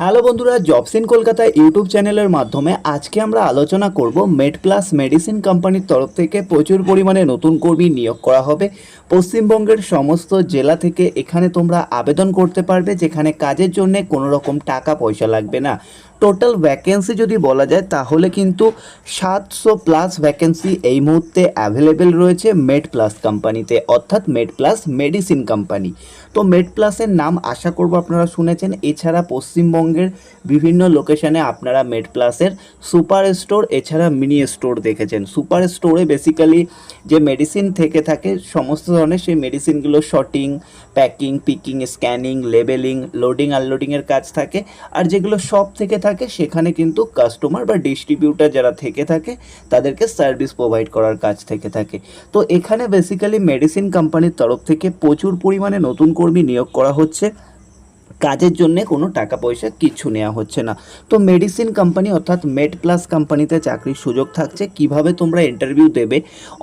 Hello বন্ধুরা jobs in Kolkata YouTube চ্যানেলের মাধ্যমে আজকে আমরা আলোচনা করব মেড প্লাস মেডিসিন কোম্পানির তরফ থেকে প্রচুর পরিমাণে নতুন কর্মী নিয়োগ করা হবে। পশ্চিমবঙ্গের সমস্ত জেলা থেকে এখানে তোমরা আবেদন করতে পারবে, যেখানে কাজের জন্য কোনো রকম টাকা পয়সা লাগবে না। টোটাল ভ্যাকেন্সি যদি বলা যায়, তাহলে কিন্তু সাতশো প্লাস ভ্যাকেন্সি এই মুহূর্তে অ্যাভেলেবেল রয়েছে মেড প্লাস কোম্পানিতে অর্থাৎ মেড প্লাস মেডিসিন কোম্পানি তো মেড প্লাসের নাম আশা করব আপনারা শুনেছেন। এছাড়া পশ্চিমবঙ্গের বিভিন্ন লোকেশনে আপনারা মেড প্লাসের সুপার স্টোর এছাড়া মিনি স্টোর দেখেছেন। সুপার স্টোরে বেসিক্যালি যে মেডিসিন থেকে থাকে, সমস্ত ধরনের সেই মেডিসিনগুলো sorting packing picking scanning labelling loading আনলোডিংয়ের কাজ থাকে। আর যেগুলো সব থেকে থাকে সেখানে কিন্তু কাস্টমার বা ডিস্ট্রিবিউটার যারা থেকে থাকে, তাদেরকে সার্ভিস প্রোভাইড করার কাজ থেকে থাকে। তো এখানে বেসিক্যালি মেডিসিন কোম্পানির তরফ থেকে প্রচুর পরিমাণে নতুন কর্মী নিয়োগ করা হচ্ছে। কাজের জন্য কোনো টাকা পয়সা কিচ্ছু নেওয়া হচ্ছে না। তো মেডিসিন কোম্পানি অর্থাৎ মেড প্লাস কোম্পানিতে চাকরির সুযোগ থাকছে। কীভাবে তোমরা ইন্টারভিউ দেবে?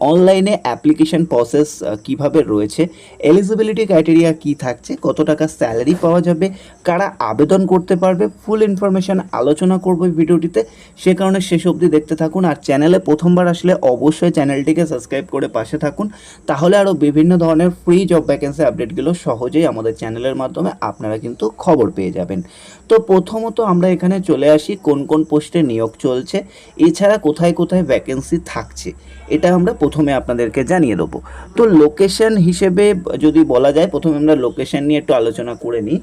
অনলাইনে অ্যাপ্লিকেশন প্রসেস কীভাবে রয়েছে? এলিজিবিলিটি ক্রাইটেরিয়া কি থাকছে? কত টাকা স্যালারি পাওয়া যাবে? কারা আবেদন করতে পারবে? ফুল ইনফরমেশান আলোচনা করব ভিডিওটিতে। সে কারণে শেষ অবধি দেখতে থাকুন আর চ্যানেলে প্রথমবার আসলে অবশ্যই চ্যানেলটিকে সাবস্ক্রাইব করে পাশে থাকুন। তাহলে আরও বিভিন্ন ধরনের ফ্রি জব ভ্যাকেন্সি আপডেটগুলো সহজেই আমাদের চ্যানেলের মাধ্যমে আপনারা কিন্তু খবর পেয়ে যাবেন। তো প্রথমত আমরা এখানে চলে আসি, কোন কোন পোস্টে নিয়োগ চলছে, এছাড়া কোথায় কোথায় ভ্যাকেন্সি থাকছে, এটা আমরা প্রথমে আপনাদেরকে জানিয়ে দেবো। তো লোকেশন হিসেবে যদি বলা যায়, প্রথমে আমরা লোকেশন নিয়ে একটু আলোচনা করে নিই।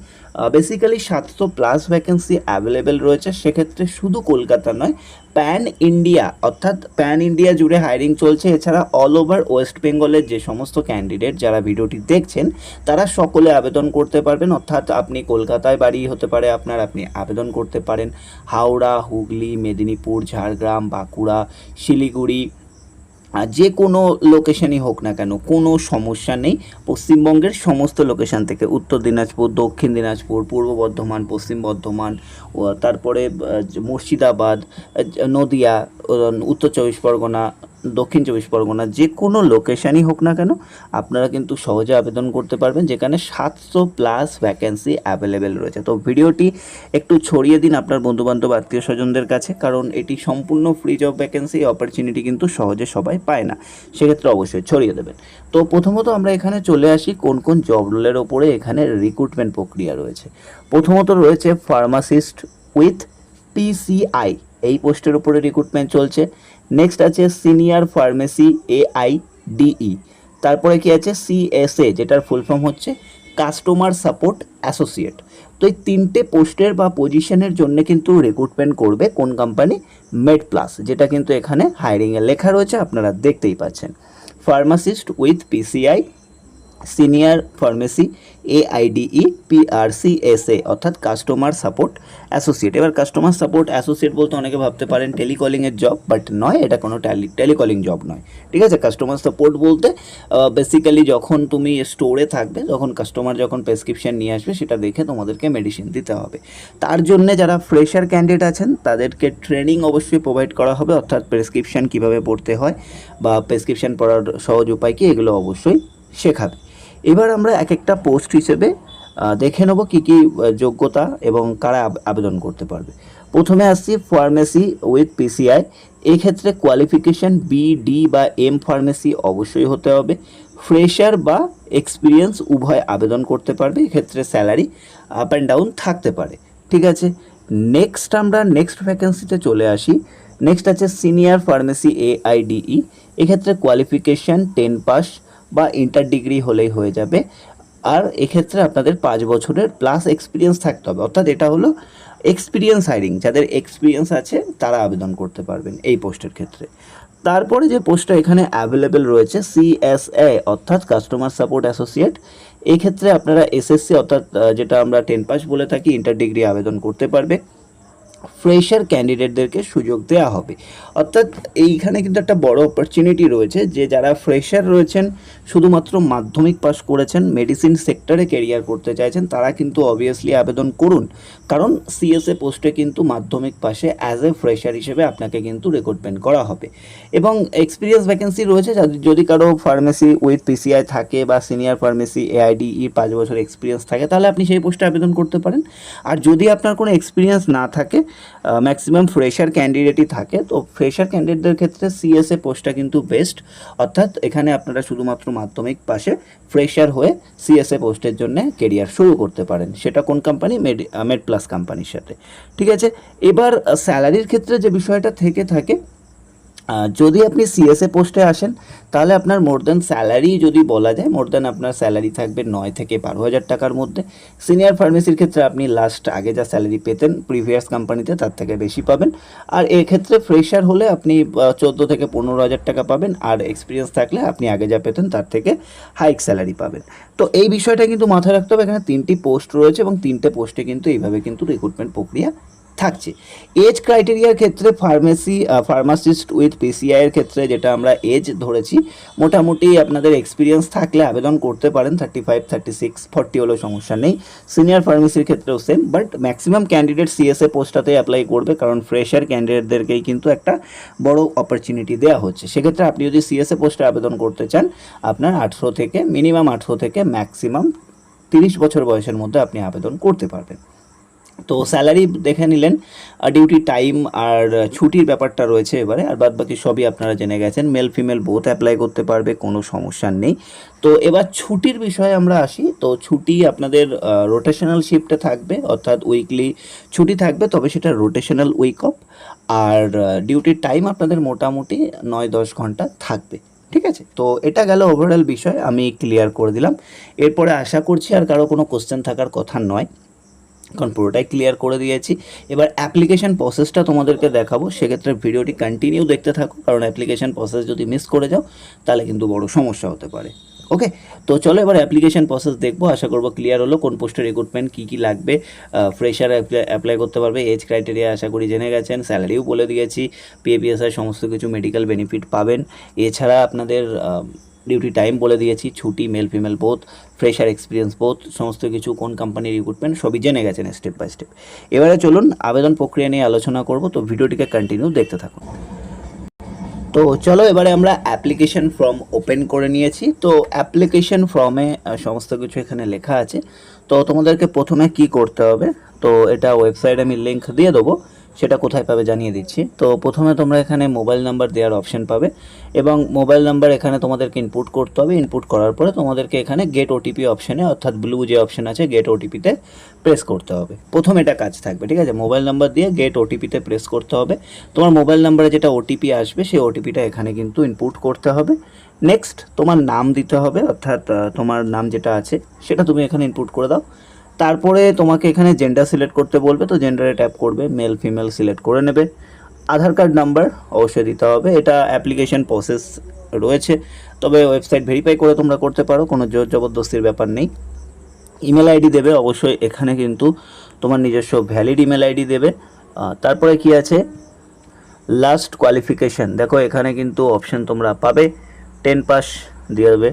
বেসিক্যালি সাতশো প্লাস ভ্যাকেন্সি অ্যাভেলেবেল রয়েছে। সেক্ষেত্রে শুধু কলকাতা নয় প্যান ইন্ডিয়া অর্থাৎ প্যান ইন্ডিয়া জুড়ে হায়ারিং চলছে। এছাড়া অল ওভার ওয়েস্ট বেঙ্গলের যে সমস্ত ক্যান্ডিডেট যারা ভিডিওটি দেখছেন, তারা সকলে আবেদন করতে পারবেন। অর্থাৎ আপনি কলকাতায় বাড়ি হতে পারে, আপনার আপনি আবেদন করতে পারেন। হাওড়া, হুগলি, মেদিনীপুর, ঝাড়গ্রাম, বাঁকুড়া, শিলিগুড়ি যে কোনো লোকেশানই হোক না কেন, কোনো সমস্যা নেই। পশ্চিমবঙ্গের সমস্ত লোকেশান থেকে উত্তর দিনাজপুর, দক্ষিণ দিনাজপুর, পূর্ব বর্ধমান, পশ্চিম বর্ধমান তারপরে মুর্শিদাবাদ নদিয়া উত্তর চব্বিশ পরগনা দক্ষিণ চব্বিশ পরগনা যে কোনো লোকেশনই হোক না কেন, আপনারা কিন্তু সহজে আবেদন করতে পারবেন, যেখানে সাতশো প্লাস ভ্যাকেন্সি অ্যাভেলেবেল রয়েছে। তো ভিডিওটি একটু ছড়িয়ে দিন আপনার বন্ধুবান্ধব আত্মীয় স্বজনদের কাছে, কারণ এটি সম্পূর্ণ ফ্রি জব ভ্যাকেন্সি অপরচুনিটি কিন্তু সহজে সবাই পায় না। সেক্ষেত্রে অবশ্যই ছড়িয়ে দেবেন। তো প্রথমত আমরা এখানে চলে আসি, কোন কোন জব রোলের ওপরে এখানে রিক্রুটমেন্ট প্রক্রিয়া রয়েছে। প্রথমত রয়েছে ফার্মাসিস্ট উইথ পিসিআই এই পোস্টের উপরে রিক্রুটমেন্ট চলছে। নেক্সট আছে সিনিয়র ফার্মেসি এআই ডিই তারপরে কি আছে? সিএসএ যেটার ফুল ফর্ম হচ্ছে কাস্টমার সাপোর্ট অ্যাসোসিয়েট তো এই তিনটে পোস্টের বা পজিশনের জন্য কিন্তু রিক্রুটমেন্ট করবে কোন কোম্পানি মেড প্লাস যেটা কিন্তু এখানে হায়ারিংয়ে লেখা রয়েছে, আপনারা দেখতেই পাচ্ছেন। Pharmacist with PCI senior pharmacy AIDE PRCSA অর্থাৎ কাস্টমার সাপোর্ট অ্যাসোসিয়েট এবার কাস্টমার সাপোর্ট অ্যাসোসিয়েট বলতে অনেকে ভাবতে পারেন টেলিকলিংয়ের জব বাট নয়, এটা কোনো টেলি টেলিকলিং জব নয়। ঠিক আছে? কাস্টমার সাপোর্ট বলতে বেসিক্যালি যখন তুমি স্টোরে থাকবে, যখন কাস্টমার যখন প্রেসক্রিপশন নিয়ে আসবে, সেটা দেখে তোমাদেরকে মেডিসিন দিতে হবে। তার জন্য যারা ফ্রেশার ক্যান্ডিডেট আছেন, তাদেরকে ট্রেনিং অবশ্যই প্রোভাইড করা হবে, অর্থাৎ প্রেসক্রিপশন কীভাবে পড়তে হয় বা প্রেসক্রিপশন পড়ার সহজ উপায় কি, এগুলো অবশ্যই শেখাবে। এবার আমরা এক একটা পোস্ট হিসেবে দেখে নেব কী কী যোগ্যতা এবং কারা আবেদন করতে পারবে। প্রথমে আসছি ফার্মেসি উইথ পিসিআই এক্ষেত্রে কোয়ালিফিকেশন বি ডি বা এম ফার্মেসি অবশ্যই হতে হবে। ফ্রেশার বা এক্সপিরিয়েন্স উভয় আবেদন করতে পারবে, এক্ষেত্রে স্যালারি আপ অ্যান্ড ডাউন থাকতে পারে। ঠিক আছে? নেক্সট আমরা নেক্সট ভ্যাকেন্সিতে চলে আসি। নেক্সট আছে সিনিয়র ফার্মেসি এআইডিই এক্ষেত্রে কোয়ালিফিকেশান টেন পাস বা ইন্টার ডিগ্রি হলেই হয়ে যাবে। আর এক্ষেত্রে আপনাদের পাঁচ বছরের প্লাস এক্সপিরিয়েন্স থাকতে হবে। অর্থাৎ এটা হলো এক্সপিরিয়েন্স হায়ারিং যাদের এক্সপিরিয়েন্স আছে, তারা আবেদন করতে পারবেন এই পোস্টের ক্ষেত্রে। তারপরে যে পোস্টটা এখানে অ্যাভেলেবেল রয়েছে সিএসএ অর্থাৎ কাস্টমার সাপোর্ট অ্যাসোসিয়েট এই ক্ষেত্রে আপনারা এসএসসি অর্থাৎ যেটা আমরা টেন পাস বলে থাকি ইন্টার ডিগ্রি আবেদন করতে পারবে। ফ্রেশার ক্যান্ডিডেটদেরকে সুযোগ দেওয়া হবে। অর্থাৎ এইখানে কিন্তু একটা বড় অপরচুনিটি রয়েছে যে যারা ফ্রেশার রয়েছেন, শুধুমাত্র মাধ্যমিক পাস করেছেন মেডিসিন সেক্টরে কেরিয়ার করতে চাইছেন, তারা কিন্তু অবভিয়াসলি আবেদন করুন। কারণ সিএসএ পোস্টে কিন্তু মাধ্যমিক পাশে অ্যাজ এ ফ্রেশার হিসেবে আপনাকে কিন্তু রিক্রুটমেন্ট করা হবে। এবং এক্সপিরিয়েন্স ভ্যাকেন্সি রয়েছে, যদি- যদি কারও ফার্মেসি উইথ পিসিআই থাকে বা সিনিয়র ফার্মেসি এআইডি ই পাঁচ বছর এক্সপিরিয়েন্স থাকে, তাহলে আপনি সেই পোস্টে আবেদন করতে পারেন। আর যদি আপনার কোনো এক্সপিরিয়েন্স না থাকে ম্যাক্সিমাম ফ্রেশার ক্যান্ডিডেটই থাকে। তো ফ্রেশার ক্যান্ডিডেটদের ক্ষেত্রে সিএসএ পোস্টটা কিন্তু বেস্ট অর্থাৎ এখানে আপনারা শুধুমাত্র মাধ্যমিক পাশে ফ্রেশার হয়ে সিএসএ পোস্টের জন্য কেরিয়ার শুরু করতে পারেন। সেটা কোন কোম্পানি মেড মেড প্লাস কোম্পানির সাথে। ঠিক আছে? এবার স্যালারির ক্ষেত্রে যে বিষয়টা থেকে থাকে যদি আপনি সিএসএ পোস্টে আসেন, তাহলে আপনার মোর দেন স্যালারি যদি বলা যায় মোর দেন আপনার স্যালারি থাকবে নয় থেকে বারো হাজার টাকার মধ্যে। সিনিয়র ফার্মেসির ক্ষেত্রে আপনি লাস্ট আগে যা স্যালারি পেতেন প্রিভিয়াস কোম্পানিতে তার থেকে বেশি পাবেন। আর এক্ষেত্রে ফ্রেশার হলে আপনি চোদ্দ থেকে পনেরো হাজার টাকা পাবেন। আর এক্সপিরিয়েন্স থাকলে আপনি আগে যা পেতেন, তার থেকে হাইক স্যালারি পাবেন। তো এই বিষয়টা কিন্তু মাথায় রাখতে হবে। এখানে তিনটি পোস্ট রয়েছে এবং তিনটে পোস্টে কিন্তু এইভাবে কিন্তু রিক্রুটমেন্ট প্রক্রিয়া থাকছে। এজ ক্রাইটেরিয়ার ক্ষেত্রে ফার্মেসি ফার্মাসিস্ট উইথ পিসিআই এর ক্ষেত্রে যেটা আমরা এজ ধরেছি, মোটামুটি আপনাদের এক্সপিরিয়েন্স থাকলে আবেদন করতে পারেন। Thirty five thirty six forty হলেও সমস্যা নেই। সিনিয়র ফার্মেসির ক্ষেত্রেও same but maximum candidate CSA পোস্টটাতেই apply করবে, কারণ ফ্রেশার ক্যান্ডিডেটদেরকেই কিন্তু একটা বড় অপরচুনিটি দেওয়া হচ্ছে। সেক্ষেত্রে আপনি যদি সিএসএ পোস্টে আবেদন করতে চান, আপনার আঠেরো থেকে মিনিমাম আঠেরো থেকে ম্যাক্সিমাম তিরিশ বছর বয়সের মধ্যে আপনি আবেদন করতে পারবেন। তো স্যালারি দেখে নিলেন ডিউটি টাইম আর ছুটির ব্যাপারটা রয়েছে এবারে, আর বাদ বাকি সবই আপনারা জেনে গেছেন, মেল ফিমেল বোথ অ্যাপ্লাই করতে পারবে, কোনো সমস্যা নেই। তো এবার ছুটির বিষয়ে আমরা আসি, তো ছুটি আপনাদের রোটেশনাল শিফটে থাকবে, অর্থাৎ উইকলি ছুটি থাকবে, তবে সেটা রোটেশনাল উইক অফ আর ডিউটির টাইম আপনাদের মোটামুটি নয় দশ ঘণ্টা থাকবে, ঠিক আছে? তো এটা গেল ওভারঅল বিষয়, আমি ক্লিয়ার করে দিলাম। এরপরে আশা করছি আর কারও কোনো কোশ্চেন থাকার কথা নয়। কারণ পুরোটাই ক্লিয়ার করে দিয়েছি। এবার অ্যাপ্লিকেশন প্রসেসটা তোমাদেরকে দেখাবো। সেক্ষেত্রে ভিডিওটি কন্টিনিউ দেখতে থাকো, কারণ অ্যাপ্লিকেশন প্রসেস যদি মিস করে যাও, তাহলে কিন্তু বড় সমস্যা হতে পারে। ওকে তো চলো এবার অ্যাপ্লিকেশন প্রসেস দেখব। আশা করব ক্লিয়ার হলো। কোন পোস্টের রিক্রুটমেন্ট কী কী লাগবে? ফ্রেশার অ্যাপ্লাই করতে পারবে? এজ ক্রাইটেরিয়া আশা করি জেনে গেছেন। স্যালারিও বলে দিয়েছি। পিএপিএসআই সমস্ত কিছু মেডিকেল বেনিফিট পাবেন। এছাড়া আপনাদের ডিউটি টাইম বলে দিয়েছি, ছুটি male female both fresher experience both সমস্ত কিছু কোন কোম্পানির রিক্রুটমেন্ট সবই জেনে গেছেন স্টেপ বাই স্টেপ এবারে চলুন আবেদন প্রক্রিয়া নিয়ে আলোচনা করব, তো ভিডিওটিকে কন্টিনিউ দেখতে থাকুন। তো চলো এবারে আমরা অ্যাপ্লিকেশন ফর্ম ওপেন করে নিয়েছি। তো অ্যাপ্লিকেশন ফর্মে সমস্ত কিছু এখানে লেখা আছে। তো তোমাদেরকে প্রথমে কি করতে হবে, তো এটা ওয়েবসাইটে আমি লিঙ্ক দিয়ে দেবো। সেটা কোথায় পাবে জানিয়ে দিচ্ছি। তো প্রথমে তোমরা এখানে মোবাইল নাম্বার দেওয়ার অপশন পাবে এবং মোবাইল নাম্বার এখানে তোমাদেরকে ইনপুট করতে হবে। ইনপুট করার পরে তোমাদেরকে এখানে গেট ওটিপি অপশনে অর্থাৎ ব্লু যে অপশন আছে গেট ওটিপিতে প্রেস করতে হবে। প্রথম এটা কাজ থাকবে, ঠিক আছে? মোবাইল নাম্বার দিয়ে গেট ওটিপিতে প্রেস করতে হবে। তোমার মোবাইল নাম্বারে যেটা ওটিপি আসবে, সেই ওটিপিটা এখানে কিন্তু ইনপুট করতে হবে। নেক্সট তোমার নাম দিতে হবে, অর্থাৎ তোমার নাম যেটা আছে, সেটা তুমি এখানে ইনপুট করে দাও। তারপরে তোমাকে এখানে জেন্ডার সিলেক্ট করতে বলবে, তো জেন্ডারে ট্যাপ করবে মেল ফিমেল সিলেক্ট করে নেবে। আধার কার্ড নাম্বার অবশ্যই দিতে হবে, এটা অ্যাপ্লিকেশন প্রসেস রয়েছে, তবে ওয়েবসাইট ভেরিফাই করে তোমরা করতে পারো, কোনো জোর জবরদস্তির ব্যাপার নেই। ইমেল আইডি দেবে, অবশ্যই এখানে কিন্তু তোমার নিজস্ব ভ্যালিড ইমেল আইডি দেবে। তারপরে কি আছে? লাস্ট কোয়ালিফিকেশন দেখো এখানে কিন্তু অপশন তোমরা পাবে টেন পাস দিয়ে দেবে।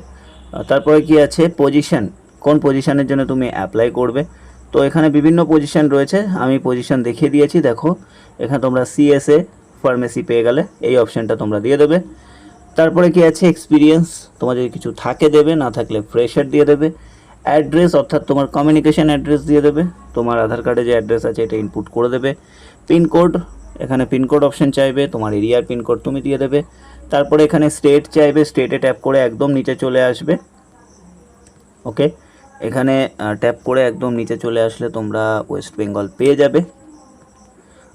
তারপরে কি আছে? পজিশন কোন পজিশনের জন্য তুমি অ্যাপ্লাই করবে। তো এখানে বিভিন্ন পজিশন রয়েছে, আমি পজিশন দেখিয়ে দিয়েছি, দেখো। এখানে তোমরা সিএসএ ফার্মেসি পেয়ে গেলে এই অপশানটা তোমরা দিয়ে দেবে। তারপরে কি আছে? এক্সপিরিয়েন্স তোমার যদি কিছু থাকে দেবে, না থাকলে ফ্রেশার দিয়ে দেবে। অ্যাড্রেস অর্থাৎ তোমার কমিউনিকেশন অ্যাড্রেস দিয়ে দেবে। তোমার আধার কার্ডে যে অ্যাড্রেস আছে, এটা ইনপুট করে দেবে। পিনকোড এখানে পিনকোড অপশন চাইবে, তোমার এরিয়ার পিনকোড তুমি দিয়ে দেবে। তারপরে এখানে স্টেট চাইবে স্টেটে ট্যাপ করে একদম নিচে চলে আসবে। ওকে এখানে ট্যাপ করে একদম নিচে চলে আসলে তোমরা ওয়েস্ট বেঙ্গল পেয়ে যাবে।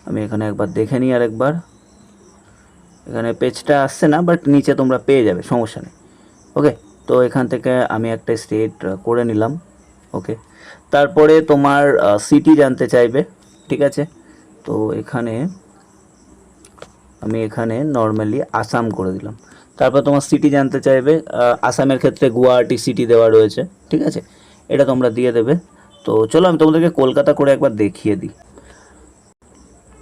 আমি এখানে একবার দেখে নিই আরেকবার। এখানে পেজটা আসছে না বাট নিচে তোমরা পেয়ে যাবে, সমস্যা নেই। ওকে তো এখান থেকে আমি একটা স্টেট করে নিলাম। ওকে তারপরে তোমার সিটি জানতে চাইবে, ঠিক আছে? তো এখানে আমি এখানে নর্মালি আসাম করে দিলাম। তারপর তোমার সিটি জানতে চাইবে আসামের ক্ষেত্রে গুয়াহাটি সিটি দেওয়া রয়েছে, ঠিক আছে? এটা তোমরা দিয়ে দেবে। তো চলো আমি তোমাদেরকে কলকাতা করে একবার দেখিয়ে দিই।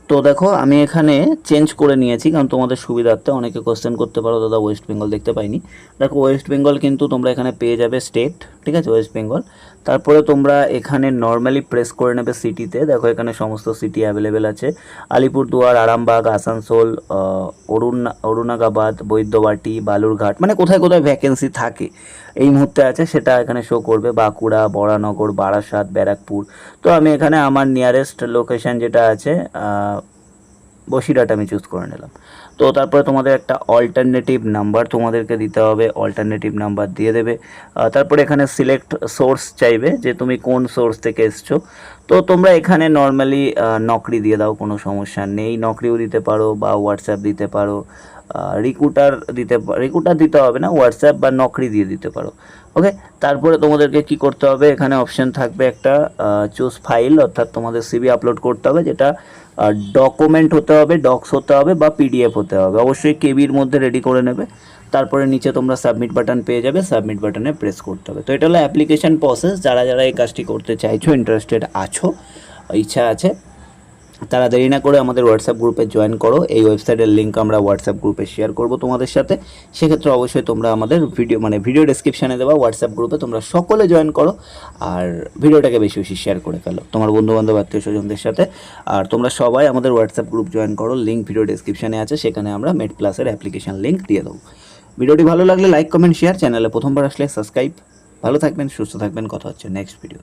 তো দেখো, আমি এখানে চেঞ্জ করে নিয়েছি, কারণ তোমাদের সুবিধার্থে অনেকে কোশ্চেন করতে পারো, দাদা ওয়েস্ট বেঙ্গল দেখতে পাইনি। দেখো ওয়েস্ট বেঙ্গল কিন্তু তোমরা এখানে পেয়ে যাবে স্টেট ঠিক আছে ওয়েস্ট বেঙ্গল তারপরে তোমরা এখানে নর্মালি প্রেস করে নেবে সিটিতে দেখো, এখানে সমস্ত সিটি অ্যাভেলেবেল আছে। আলিপুরদুয়ার, আরামবাগ, আসানসোল অরুণ, অরুণাগাবাদ, বৈদ্যবাটি, বালুরঘাট মানে কোথায় কোথায় ভ্যাকেন্সি থাকে। এই মুহূর্তে আছে সেটা এখানে শো করবে। বাঁকুড়া বরানগর বারাসাত ব্যারাকপুর। তো আমি এখানে আমার নিয়ারেস্ট লোকেশন যেটা আছে আহ, বসিরহাট আমি চুজ করে নিলাম। তো তারপরে তোমাদের একটা অল্টারনেটিভ নাম্বার তোমাদেরকে দিতে হবে। অল্টারনেটিভ নাম্বার দিয়ে দেবে। তারপরে এখানে সিলেক্ট সোর্স চাইবে যে তুমি কোন সোর্স থেকে এসছো। তো তোমরা এখানে নর্মালি নকরি দিয়ে দাও কোনো সমস্যা নেই। নকরিও দিতে পারো বা হোয়াটসঅ্যাপ দিতে পারো। রিকুটার দিতে রিকুটার দিতে হবে না হোয়াটসঅ্যাপ বা নকরি দিয়ে দিতে পারো। ওকে তারপরে তোমাদেরকে কি করতে হবে? এখানে অপশন থাকবে একটা চুজ ফাইল অর্থাৎ তোমাদের সিবি আপলোড করতে হবে, যেটা ডকুমেন্ট হতে হবে ডক্স হতে হবে বা পিডিএফ হতে হবে। অবশ্যই কেবির মধ্যে রেডি করে নেবে। তারপরে নিচে তোমরা সাবমিট বাটন পেয়ে যাবে সাবমিট বাটনে প্রেস করতে হবে। তো এটা হলো অ্যাপ্লিকেশন প্রসেস যারা যারা এই কাজটি করতে চাইছো ইন্টারেস্টেড আছো, ইচ্ছা আছে তারা দেরি না করে আমাদের হোয়াটসঅ্যাপ গ্রুপে জয়েন করো। এই ওয়েবসাইটের লিঙ্ক আমরা হোয়াটসঅ্যাপ গ্রুপে শেয়ার করব তোমাদের সাথে। সেক্ষেত্রে অবশ্যই তোমরা আমাদের ভিডিও মানে ভিডিও ডেসক্রিপশানে দেওয়া হোয়াটসঅ্যাপ গ্রুপে তোমরা সকলে জয়েন করো আর ভিডিওটাকে বেশি বেশি শেয়ার করে ফেলো তোমার বন্ধুবান্ধব, আত্মীয় স্বজনদের সাথে। আর তোমরা সবাই আমাদের হোয়াটসঅ্যাপ গ্রুপ জয়েন করো লিঙ্ক ভিডিও ডেসক্রিপশানে আছে, সেখানে আমরা মেড প্লাসের অ্যাপ্লিকেশন লিঙ্ক দিয়ে দেবো। ভিডিওটি ভালো লাগলে লাইক কমেন্ট শেয়ার চ্যানেলে প্রথমবার আসলে সাবস্ক্রাইব ভালো থাকবেন, সুস্থ থাকবেন, কথা হচ্ছে নেক্সট ভিডিও